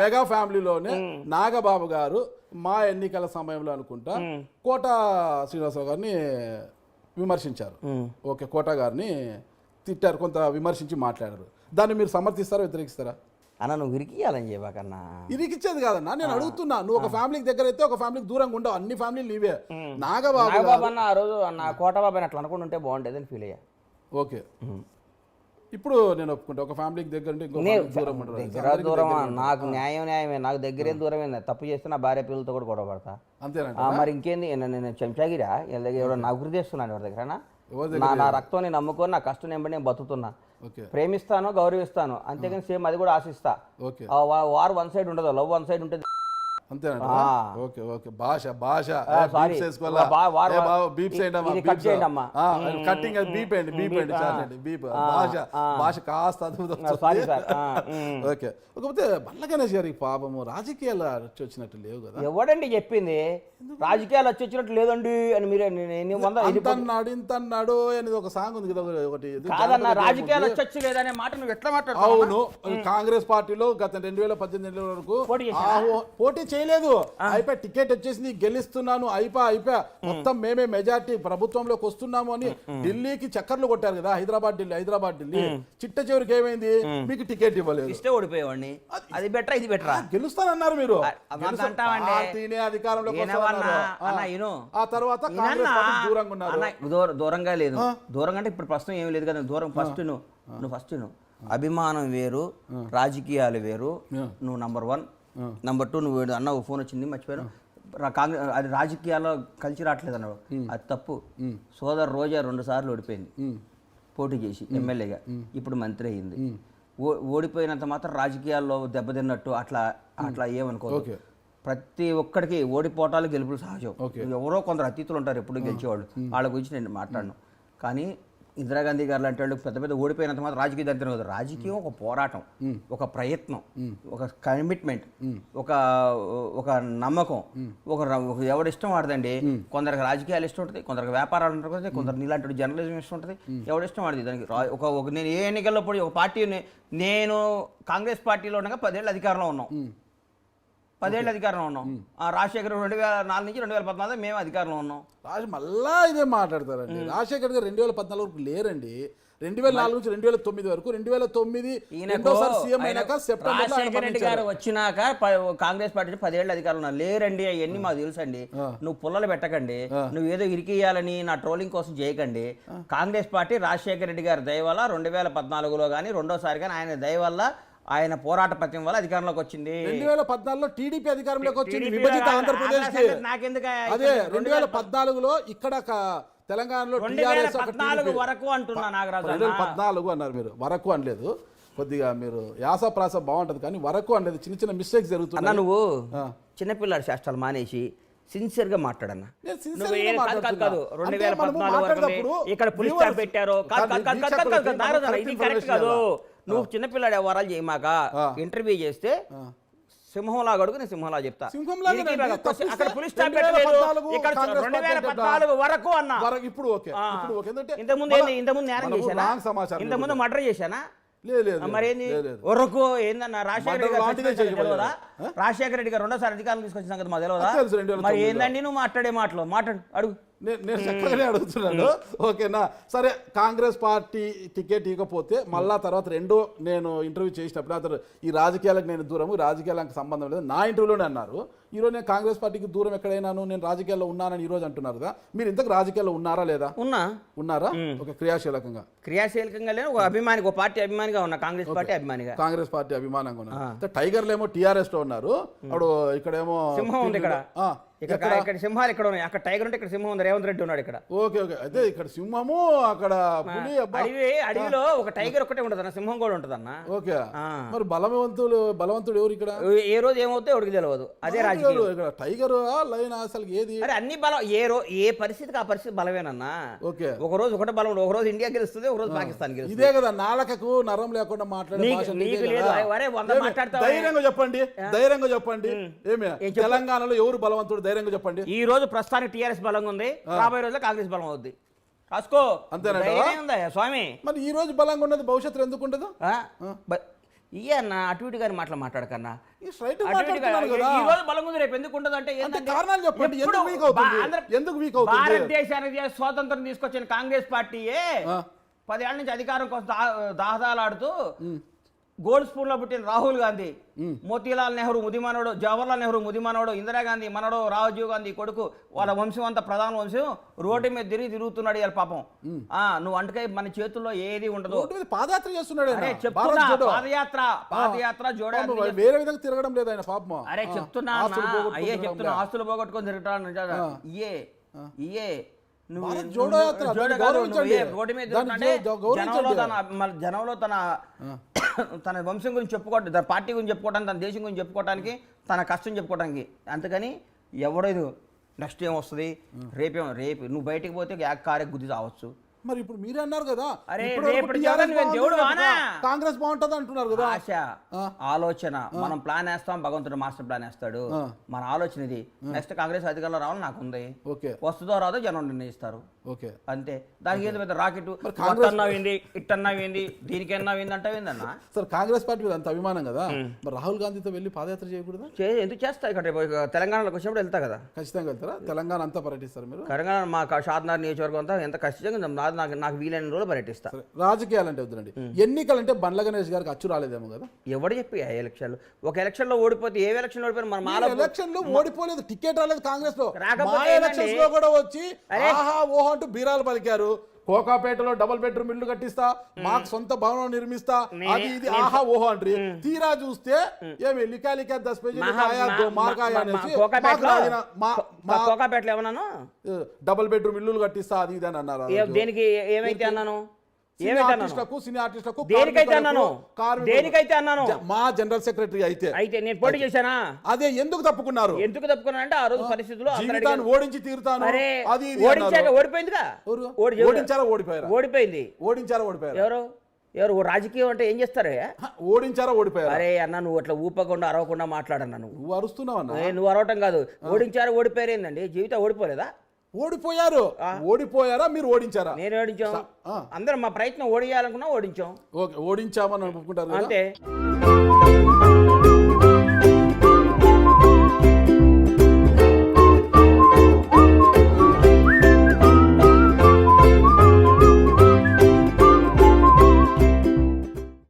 Mega ఫ్యామిలీలోనే Nagababu గారు మా ఎన్నికల సమయంలో అనుకుంటా కోట శ్రీనివాసరావు గారిని విమర్శించారు. ఓకే కోట గారిని తిట్టారు కొంత విమర్శించి మాట్లాడారు. దాన్ని మీరు సమర్థిస్తారా వ్యతిరేకిస్తారా? అన్న నువ్వు ఇరికియాలని చెప్పకన్నా ఇరికిచ్చేది కాదన్నా నేను అడుగుతున్నా నువ్వు ఒక ఫ్యామిలీకి దగ్గర అయితే ఒక ఫ్యామిలీకి దూరంగా ఉండవు అన్ని ఫ్యామిలీలు నీవే. నాగబాబు అన్న ఆ రోజు నా కోటబాబు అని అట్లా అనుకుంటుంటే బాగుండేది అని ఫీల్ అయ్యా. ఓకే. ఇప్పుడు నేను ఒప్పుకుంటా. ఒక ఫ్యామిలీకి దగ్గర ఉంటే దగ్గర దూరం నాకు న్యాయం న్యాయమే. నాకు దగ్గరేం దూరమే. తప్పు చేస్తే నా భార్య పిల్లలతో కూడా గొడవ పడతా. అంతేనంట ఆ, మరి ఇంకేంది? నేను చెంచాగిరా. వీళ్ళ దగ్గర ఎవడో నా గురి చేస్తున్నాను ఎవరి దగ్గర ఎవరి నా నా రక్తం నేను నమ్ముకొని నా కష్టం నేను నేను బతుకుతున్నా. ప్రేమిస్తాను గౌరవిస్తాను. అంతేగాని సేమ్ అది కూడా ఆశిస్తా. వార్ వన్ సైడ్ ఉండదు. లవ్ వన్ సైడ్ ఉంటుంది. అంతేనంట ఆ. Okay okay. భాష భాష. ఆ, sorry. బా- వారు- బీప్ చేయండి అమ్మా ఇది cut చేయండి అమ్మా. కట్టింగ్ బీప్ అండి బీప్ అండి చాలండి బీప్ భాష భాష కాస్త అద్భుతం. ఓకే. కాకపోతే గారికి పాపము రాజకీయాలు వచ్చి వచ్చినట్టు లేవు కదా? ఎవడండి చెప్పింది? రాజకీయాలు వచ్చి వచ్చినట్టు లేదండి అని మీరే అంత అన్నాడు ఇంత అన్నాడు అనేది ఒక సాంగ్ ఉంది కదా ఒకటి కాదన్న రాజకీయాలు. వచ్చి లేదనే మాట నువ్వు ఎట్లా మాట్లాడుతావు అవును కాంగ్రెస్ పార్టీలో గత రెండు వేల పద్దెనిమిది వరకు పోటీ? చేయలేదు. అయిపోయి టికెట్ వచ్చేసింది గెలుస్తున్నాను అయిపోయి అయిపోయా మొత్తం మేమే మెజార్టీ ప్రభుత్వంలోకి వస్తున్నాము అని ఢిల్లీకి చక్కర్లు కొట్టారు కదా హైదరాబాద్ ఢిల్లీ హైదరాబాద్ ఢిల్లీ. చిట్ట చివరికి ఏమైంది? మీకు టికెట్ ఇవ్వలేదు. ఇస్తే ఓడిపోయేవాడిని. అది బెటరా ఇది బెటరా? గెలుస్తానన్నారు మీరు. పార్టీనే అధికారంలోకి. ఆ. తర్వాత కాంగ్రెస్ దూరంగా ఉన్నారు. దూరంగా లేదు. దూరంగా అంటే ఇప్పుడు ప్రశ్న ఏమి లేదు కదా దూరం ఫస్ట్ నువ్వు నువ్వు ఫస్ట్ నువ్వు. అభిమానం వేరు రాజకీయాలు వేరు నువ్వు నంబర్ వన్ నంబర్ టూ నువ్వు అన్న ఫోన్ వచ్చింది మర్చిపోయాను. కాంగ్రెస్ అది రాజకీయాల్లో కలిసి రావట్లేదు అన్నాడు. అది తప్పు. సోదరు రోజా రెండు సార్లు ఓడిపోయింది. పోటీ చేసి ఎమ్మెల్యేగా. ఇప్పుడు మంత్రి అయింది. ఓ- ఓడిపోయినంత మాత్రం రాజకీయాల్లో దెబ్బతిన్నట్టు అట్లా అట్లా ఏమనుకో. ప్రతి ఒక్కడికి ఓడిపోవటాలు గెలుపులు సహజం. ఎవరో కొందరు అతీతులు ఉంటారు ఎప్పుడు గెలిచేవాళ్ళు. వాళ్ళ గురించి నేను మాట్లాడను. కానీ ఇందిరాగాంధీ గారు లాంటి వాళ్ళు పెద్ద పెద్ద ఓడిపోయినంత మాత్రం రాజకీయ దరిద్రం కాదు. రాజకీయం ఒక పోరాటం ఒక ప్రయత్నం ఒక కమిట్మెంట్ ఒక ఒక నమ్మకం ఒక ఎవడిష్టం వాడదండి. కొందరికి రాజకీయాలు ఇష్టం ఉంటుంది కొందరికి వ్యాపారాలు ఉంటుంది కొందరు నీలాంటి జర్నలిజం ఇష్టం ఉంటుంది ఎవడిష్టం వాడిది. దానికి ఒక నేను ఏ ఎన్నికల్లో పోయి ఒక పార్టీ నేను కాంగ్రెస్ పార్టీలో ఉండగా పదేళ్ళు అధికారంలో ఉన్నాం. పదేళ్ళు అధికారంలో ఉన్నాం. రాజశేఖర్ రెండు వేల నాలుగు నుంచి రెండు వేల పద్నాలుగు మేము అధికారంలో ఉన్నాం. రాజు మళ్ళా ఇదే మాట్లాడతారండి. రాజశేఖర్ గారు రెండు వేల పద్నాలుగు వరకు లేరండి. రెండు వేల నాలుగు నుంచి రెండు వేల తొమ్మిది వరకు రెండు వేల తొమ్మిది రెండోసారి సీఎం అయినాక ఆయన సెప్టెంబర్ రాజశేఖర రెడ్డి గారు వచ్చినాక కాంగ్రెస్ పార్టీ పదేళ్ళు అధికారంలో ఉన్నారు. లేరండి అవన్నీ మాకు తెలుసండి. నువ్వు పుల్లలు పెట్టకండి. నువ్వు ఏదో ఇరికియాలని నా ట్రోలింగ్ కోసం చేయకండి. కాంగ్రెస్ పార్టీ రాజశేఖర రెడ్డి గారి దయ వల్ల రెండు వేల పద్నాలుగులో కానీ రెండోసారి కానీ ఆయన దయ వల్ల ఆయన పోరాట పత్యం వల్ల అధికారంలోకి వచ్చింది రెండు వేల పద్నాలుగులో టీడీపీ అధికారంలోకి వచ్చింది విభజిత ఆంధ్రప్రదేశ్ నాకెందుకు? అదే రెండు వేల పద్నాలుగులో ఇక్కడ తెలంగాణలో పద్నాలుగు. వరకు అంటున్నా నాగరాజు. పద్నాలుగు అన్నారు మీరు వరకు అనలేదు కొద్దిగా మీరు యాస ప్రాస బాగుంటది కానీ వరకు అనలేదు చిన్న చిన్న మిస్టేక్స్ అన్న జరుగుతున్నాయి నువ్వు. చిన్నపిల్లాడి శాస్త్రాలు మానేసి సిన్సియర్గా మాట్లాడన్న కాదు. రెండు వేల పద్నాలుగు ఇక్కడ పులిస్ పెట్టారు ఇది కరెక్ట్ కాదు. నువ్వు చిన్నపిల్లాడి వ్యవహారాలు చేయమాక. ఇంటర్వ్యూ చేస్తే సింహంలా అడుగు నేను సింహంలా చెప్తా. సింహంలాగా దీనికి అంటే అక్కడ తప్పిస్తే అక్కడ పులిస్ స్టాప్ 2014 పెట్టలేదు ఇక్కడ కాంగ్రెస్ రెండు వేల పార్టీ పద్నాలుగు వరకు అన్న. వరకు ఇప్పుడు ఓకే. ఇప్పుడు ఓకే. ఎందుకంటే ఇంతకుముందు ఏంది? ఇంతకుముందు నేరం మనము చేశానా? ఇంతకుముందు మర్డర్ చేశానా? మరేంది. ఒరకు ఏందన్న? రాజశేఖర రెడ్డి. తెలియదా రాజశేఖర రెడ్డి గారు రెండోసారి అధికారం తీసుకొచ్చిన సంగతి మా తెలియదా మరి. ఏందండి నువ్వు మాట్లాడే మాటలు? మాట్లాడు అడుగు. నేను చక్కగానే అడుగుతున్నాను. ఓకేనా? సరే కాంగ్రెస్ పార్టీ టికెట్ ఇవ్వకపోతే మళ్ళా తర్వాత రెండో నేను ఇంటర్వ్యూ చేసినప్పుడు అతను ఈ రాజకీయాలకు నేను దూరము రాజకీయాలకు సంబంధం లేదు. నా ఇంటర్వ్యూలోనే అన్నారు. ఈరోజు నేను కాంగ్రెస్ పార్టీకి దూరం ఎక్కడైనాను నేను రాజకీయాల్లో ఉన్నానని ఈరోజు అంటున్నారు కదా. మీరు ఇంతకు రాజకీయాల్లో ఉన్నారా లేదా? ఉన్నా. ఉన్నారా? ఒక క్రియాశీలకంగా. క్రియాశీలకంగా లేని ఒక అభిమానికి ఒక పార్టీ అభిమానిగా ఉన్నా కాంగ్రెస్ పార్టీ అభిమానిగా. కాంగ్రెస్ పార్టీ అభిమానంగా ఉన్నారు అయితే టైగర్లు ఏమో టీఆర్ఎస్లో ఉన్నారు అప్పుడు ఇక్కడేమో సింహం ఉంది ఇక్కడ. ఇక్కడ ఇక్కడ సింహాలు ఇక్కడ ఉన్నాయి. అక్కడ టైగర్ ఉంటే ఇక్కడ సింహం ఉంది. రేవంత్ రెడ్డి ఉన్నాడు ఇక్కడ. Okay okay. అయితే ఇక్కడ సింహము అక్కడ పులి అడవి అడవిలో ఒక టైగర్ ఒక్కటే ఉంటుంది అన్న. సింహం కూడా ఉంటుంది అన్న ఓకే. మరి బలవంతులు బలవంతుడు ఎవరు ఇక్కడ? ఏ రోజు ఏమవుతే ఎవరికి తెలియదు అదే రాజకీయం. ఇక్కడ టైగర్ లైన్ అసలు ఏది? అరే అన్ని బలం ఏ రో ఏ పరిస్థితికి ఆ పరిస్థితి బలమేనన్నా. ఓకే. ఒక రోజు ఒకటే బలం ఉండదు. ఒక రోజు ఇండియా గెలుస్తుంది ఒక రోజు పాకిస్తాన్ గెలుస్తుంది. ఇదే కదా నాలకకు నరం లేకుండా మాట్లాడే? ధైర్యంగా చెప్పండి. ధైర్యంగా చెప్పండి. ఏమి? తెలంగాణలో ఎవరు బలవంతుడు? ధైర్యంగా చెప్పండి. ఈ రోజు ప్రస్తుతానికి టీఆర్ఎస్ బలంగా ఉంది. రాబోయే రోజుల్లో కాంగ్రెస్ బలం అవుద్ది. రాసుకో. ఉందా స్వామి? మరి ఈ రోజు బలంగా ఉన్నది భవిష్యత్తులో ఎందుకు ఉండదు? ఆ? బ- ఇయ్య అన్న అటు ఇటు గారి మాటలు మాట్లాడకన్నా. భారతదేశానికి స్వాతంత్రం తీసుకొచ్చిన కాంగ్రెస్ పార్టీయే. పదేళ్ళ నుంచి అధికారం కోసం దాహదాలాడుతూ గోల్డ్ స్పూన్లో పుట్టిన రాహుల్ గాంధీ మోతీలాల్ నెహ్రూ ముదిమనోడు జవహర్లాల్ నెహ్రూ ముదిమనోడు ఇందిరాగాంధీ మనోడు రాజీవ్ గాంధీ కొడుకు వాళ్ళ వంశం అంతా ప్రధాన వంశం రోడ్డు మీద తిరిగి తిరుగుతున్నాడు ఇవాళ పాపం. ఆ నువ్వు అంటకాయ మన చేతుల్లో ఏది ఉండదు. పాదయాత్ర చేస్తున్నాడు చెప్తున్నా. పాదయాత్ర పాదయాత్ర వేరే విధంగా తిరగడం లేదు ఆయన పాపం. అరే చెప్తున్నా అయ్యే చెప్తున్నా. ఆస్తులు పోగొట్టుకొని తిరుగుతాను ఇయే ఇయే జోడో యాత్ర. జనంలో తన తన వంశం గురించి చెప్పుకోవడం తన పార్టీ గురించి చెప్పుకోవడానికి తన దేశం గురించి చెప్పుకోవడానికి తన కష్టం చెప్పుకోవడానికి అంతకని ఎవడేదు నెక్స్ట్ ఏం వస్తుంది? రేపేం రేపు నువ్వు బయటికి పోతే యాక్ కారే గుద్ది రావచ్చు మరి ఇప్పుడు మీరే అన్నారు కదా? కాంగ్రెస్ బాగుంటుంది అంటున్నారు కదా. ఆశ ఆలోచన. మనం ప్లాన్ వేస్తాం భగవంతుడు మాస్టర్ ప్లాన్ వేస్తాడు. మన ఆలోచన ఇది. నెక్స్ట్ కాంగ్రెస్ అధికారంలో రావాలని నాకు ఉంది. ఓకే. వస్తుందో రాదో జనం నిర్ణయిస్తారు. ఓకే. అంతే. దానికి ఏదో పెద్ద రాకెట్? అన్నావింది ఇట్టన్నావింది దీనికి అన్నావింది అంటావిందన్న సార్ కాంగ్రెస్ పార్టీ అంత అభిమానం కదా. మరి రాహుల్ గాంధీతో వెళ్ళి పాదయాత్ర చేయకూడదా? ఎందుకు చేస్తా? ఇక్కడ తెలంగాణలోకి వచ్చినప్పుడు వెళ్తా కదా. ఖచ్చితంగా వెళ్తారా? తెలంగాణ అంతా పర్యటిస్తారు మీరు? తెలంగాణ మా షాద్నగర్ నియోజకవర్గం అంతా ఎంత ఖచ్చితంగా నాది నాకు నాకు వీలైన రోజులు పర్యటిస్తా. రాజకీయాలంటే వద్దులండి. ఎన్నికలంటే బండ్ల గణేష్ గారికి అచ్చు రాలేదేమో కదా? ఎవడు చెప్పి ఎలక్షన్లు? ఒక ఎలక్షన్లో ఓడిపోతే ఏ ఎలక్షన్ ఓడిపోయినా మన మాల ఎలక్షన్లో ఓడిపోలేదు టికెట్ రాలేదు కాంగ్రెస్లో రాకపోతే? ఎలక్షన్స్లో కూడా వచ్చి ఆహా ఓహో అంటూ బీరాలు పలికారు. కోకాపేటలో డబుల్ బెడ్రూమ్ ఇల్లు కట్టిస్తా మాకు సొంత భవనం నిర్మిస్తా. అది ఇది ఆహా ఓహో అంటారు తీరా చూస్తే ఏమి లికా లికా దస్ పేజీ మార్కాయా అనేసి కోకాపేటలో? ఏమన్నాను? డబుల్ బెడ్రూమ్ ఇల్లులు కట్టిస్తా అది ఇది అని అన్నారు. దేనికి ఏమైతే అన్నాను? ఆర్టిస్టులకు సినీ ఆర్టిస్టులకు దేనికైతే అన్నాను? దేనికైతే మా జనరల్ సెక్రటరీ అయితే. అయితే నేను పోటీ చేశానా? అదే ఎందుకు తప్పుకున్నారు? ఎందుకు తప్పుకున్నా అంటే ఆ రోజు పరిస్థితుల్లో జీవితాన్ని. ఓడించి తీరుతాను. అది ఓడించాక. ఓడిపోయిందిగా? ఓడించారా ఓడిపోయారా? ఓడిపోయింది. ఓడించారా ఓడిపోయారా? ఎవరు? ఎవరు? రాజకీయం అంటే ఏం చేస్తారు? ఓడించారా ఓడిపోయారా? అరే అన్న నువ్వు అట్లా ఊపకుండా అరవకుండా మాట్లాడన్నా నువ్వు. నువ్వు అరుస్తున్నావు నువ్వు అరవటం కాదు. ఓడించారు ఓడిపోయారు ఏందండి? జీవితం ఓడిపోలేదా? ఓడిపోయారు. ఓడిపోయారా? మీరు ఓడించారా? నేను ఓడించాం. అందరం మా ప్రయత్నం ఓడియాలనుకున్నా ఓడించాం. ఓకే ఓడించామని అనుకుంటారు అంటే